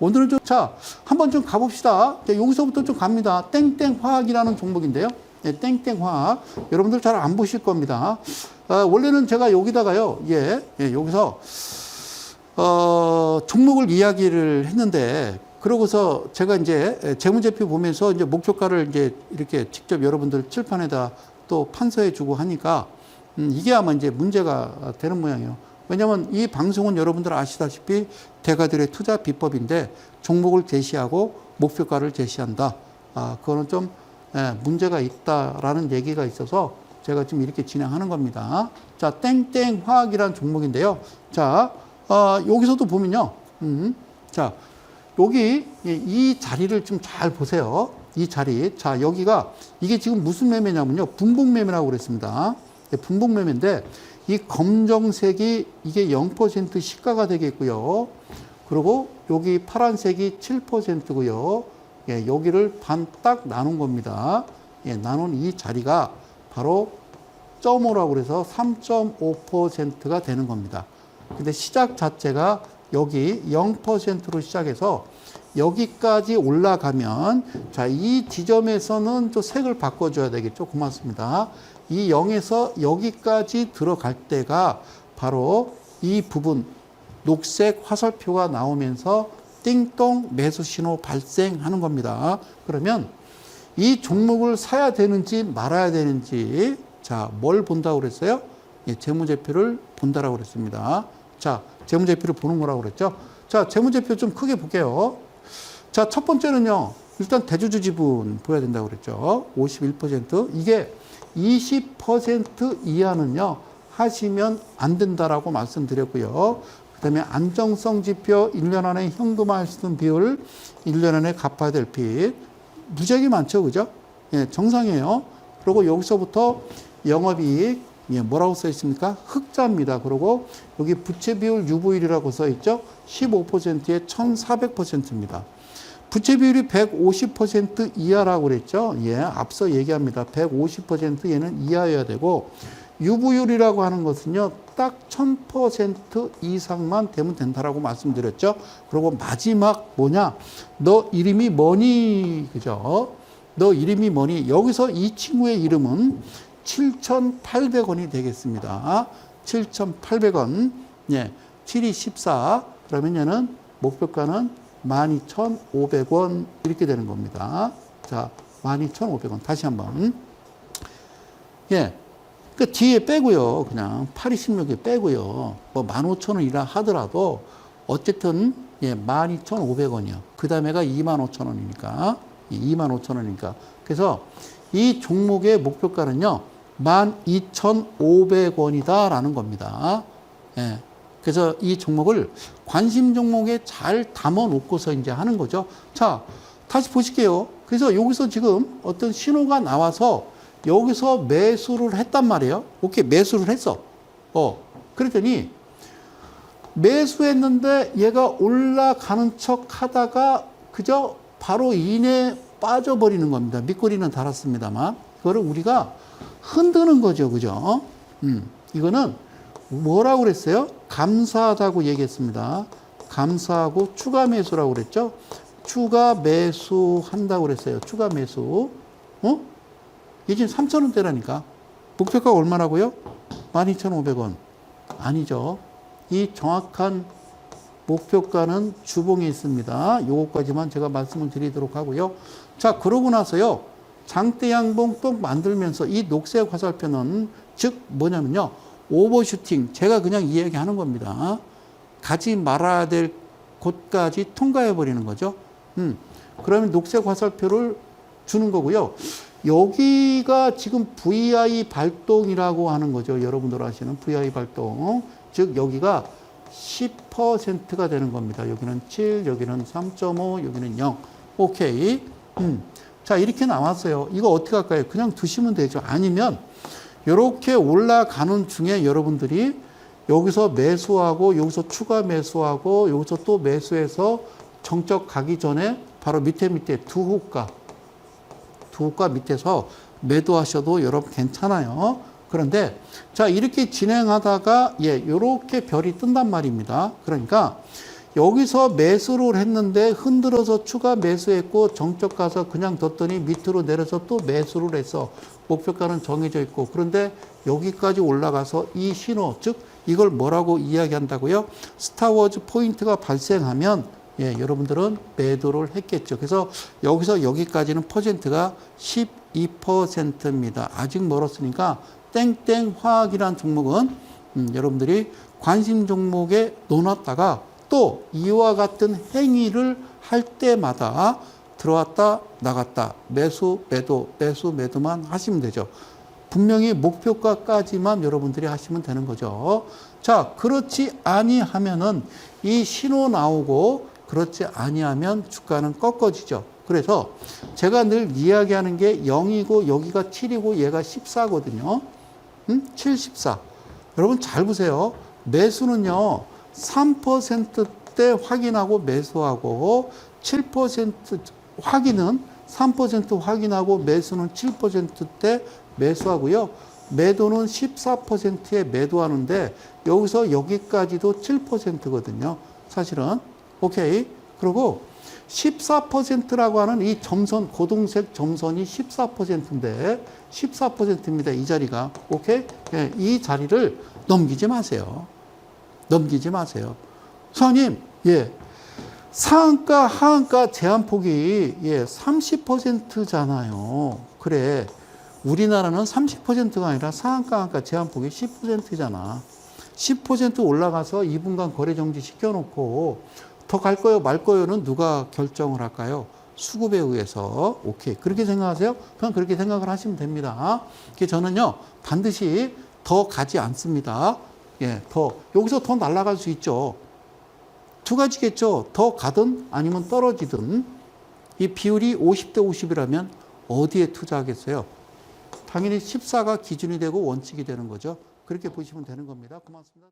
오늘은 좀, 자, 한번 좀 가봅시다. 자, 여기서부터 좀 갑니다. 땡땡 화학이라는 종목인데요. 예, 땡땡 화학. 여러분들 잘 안 보실 겁니다. 아, 원래는 제가 여기다가요, 예, 예, 여기서, 어, 종목을 이야기를 했는데, 그러고서 제가 이제 재무제표 보면서 이제 목표가를 이제 이렇게 직접 여러분들 칠판에다 또 판서해 주고 하니까, 음, 이게 아마 이제 문제가 되는 모양이에요. 왜냐하면 이 방송은 여러분들 아시다시피 대가들의 투자 비법인데 종목을 제시하고 목표가를 제시한다. 아, 그거는 좀 예, 문제가 있다라는 얘기가 있어서 제가 지금 이렇게 진행하는 겁니다. 자, 땡땡 화학이라는 종목인데요. 자, 어, 여기서도 보면요. 음, 자, 여기 이- 이 자리를 좀 잘 보세요. 이 자리. 자, 여기가 이게 지금 무슨 매매냐면요. 분봉 매매라고 그랬습니다. 예, 분봉 매매인데 이 검정색이 이게 0% 시가가 되겠고요. 그리고 여기 파란색이 7%고요. 예, 여기를 반 딱 나눈 겁니다. 예, 나눈 이 자리가 바로 점오라고 그래서 3.5%가 되는 겁니다. 근데 시작 자체가 여기 0%로 시작해서 여기까지 올라가면 자, 이 지점에서는 또 색을 바꿔줘야 되겠죠. 고맙습니다. 이 0에서 여기까지 들어갈 때가 바로 이 부분 녹색 화살표가 나오면서 띵동 매수 신호 발생하는 겁니다. 그러면 이 종목을 사야 되는지 말아야 되는지 자, 뭘 본다고 그랬어요? 예, 재무제표를 본다라고 그랬습니다. 자, 재무제표를 보는 거라고 그랬죠. 자, 재무제표 좀 크게 볼게요. 자, 첫 번째는요. 일단 대주주 지분 보여야 된다고 그랬죠. 51%. 이게 20% 이하는요. 하시면 안 된다라고 말씀드렸고요. 그다음에 안정성 지표 1년 안에 현금화할 수 있는 비율 1년 안에 갚아야 될 빚. 무지하게 많죠. 그죠? 예, 정상이에요. 그리고 여기서부터 영업이익 예, 뭐라고 써 있습니까? 흑자입니다. 그리고 여기 부채 비율 유보율이라고 써 있죠. 15%에 1,400%입니다. 부채 비율이 150% 이하라고 그랬죠. 예, 앞서 얘기합니다. 150% 얘는 이하여야 되고 유보율이라고 하는 것은요. 딱 1000% 이상만 되면 된다라고 말씀드렸죠. 그리고 마지막 뭐냐? 너 이름이 뭐니? 그죠? 너 이름이 뭐니? 여기서 이 친구의 이름은 7,800원이 되겠습니다. 7,800원. 예. 7이 14. 그러면 얘는 목표가는 12,500원 이렇게 되는 겁니다. 자, 12,500원. 다시 한번. 예. 그 뒤에 빼고요. 그냥 8, 26에 빼고요. 뭐 15,000원이라 하더라도 어쨌든 예, 12,500원이요. 그 다음에가 25,000원이니까. 25,000원이니까. 그래서 이 종목의 목표가는요. 12,500원이다라는 겁니다. 예. 그래서 이 종목을 관심 종목에 잘 담아 놓고서 이제 하는 거죠. 자, 다시 보실게요. 그래서 여기서 지금 어떤 신호가 나와서 여기서 매수를 했단 말이에요. 오케이, 매수를 했어. 어, 그랬더니 매수했는데 얘가 올라가는 척 하다가 그저 바로 이내 빠져버리는 겁니다. 밑꼬리는 달았습니다만. 그거를 우리가 흔드는 거죠. 그죠? 음, 이거는 뭐라고 그랬어요? 감사하다고 얘기했습니다. 감사하고 추가 매수라고 그랬죠? 추가 매수 한다고 그랬어요. 추가 매수. 어? 이게 지금 3,000원대라니까. 목표가 얼마라고요? 12,500원. 아니죠. 이 정확한 목표가는 주봉에 있습니다. 요거까지만 제가 말씀을 드리도록 하고요. 자, 그러고 나서요. 장대 양봉 또 만들면서 이 녹색 화살표는 즉 뭐냐면요. 오버슈팅. 제가 그냥 이야기하는 겁니다. 가지 말아야 될 곳까지 통과해 버리는 거죠. 음. 그러면 녹색 화살표를 주는 거고요. 여기가 지금 VI 발동이라고 하는 거죠. 여러분들 아시는 VI 발동. 즉 여기가 10%가 되는 겁니다. 여기는 7, 여기는 3.5, 여기는 0. 오케이. 음. 자, 이렇게 나왔어요. 이거 어떻게 할까요? 그냥 두시면 되죠. 아니면 이렇게 올라가는 중에 여러분들이 여기서 매수하고 여기서 추가 매수하고 여기서 또 매수해서 정적 가기 전에 바로 밑에 밑에 두 호가 두 호가 밑에서 매도하셔도 여러분 괜찮아요. 그런데 자 이렇게 진행하다가 예 이렇게 별이 뜬단 말입니다. 그러니까 여기서 매수를 했는데 흔들어서 추가 매수했고 정적 가서 그냥 뒀더니 밑으로 내려서 또 매수를 해서 목표가는 정해져 있고 그런데 여기까지 올라가서 이 신호 즉 이걸 뭐라고 이야기한다고요? 스타워즈 포인트가 발생하면 예, 여러분들은 매도를 했겠죠. 그래서 여기서 여기까지는 퍼센트가 12%입니다. 아직 멀었으니까 땡땡 화학이란 종목은 음, 여러분들이 관심 종목에 놓았다가 또 이와 같은 행위를 할 때마다 들어왔다 나갔다 매수 매도 매수 매도만 하시면 되죠. 분명히 목표가까지만 여러분들이 하시면 되는 거죠. 자, 그렇지 아니하면은 이 신호 나오고 그렇지 아니하면 주가는 꺾어지죠. 그래서 제가 늘 이야기하는 게 0이고 여기가 7이고 얘가 14거든요. 음? 7, 14. 여러분 잘 보세요. 매수는요. 3%대 확인하고 매수하고 7% 확인은 3% 확인하고 매수는 7%대 매수하고요. 매도는 14%에 매도하는데 여기서 여기까지도 7%거든요. 사실은 오케이. 그리고 14%라고 하는 이 점선 고동색 점선이 14%인데 14%입니다. 이 자리가 오케이. 예, 이 자리를 넘기지 마세요. 넘기지 마세요. 선생님, 예. 상한가, 하한가 제한폭이 예, 30%잖아요. 그래. 우리나라는 30%가 아니라 상한가, 하한가 제한폭이 10%잖아. 10% 올라가서 2분간 거래 정지 시켜놓고 더 갈 거요, 말 거요는 누가 결정을 할까요? 수급에 의해서. 오케이. 그렇게 생각하세요? 그냥 그렇게 생각을 하시면 됩니다. 그게 저는요, 반드시 더 가지 않습니다. 예, 더. 여기서 더 날아갈 수 있죠. 두 가지겠죠. 더 가든 아니면 떨어지든 이 비율이 50대 50이라면 어디에 투자하겠어요? 당연히 14가 기준이 되고 원칙이 되는 거죠. 그렇게 보시면 되는 겁니다. 고맙습니다.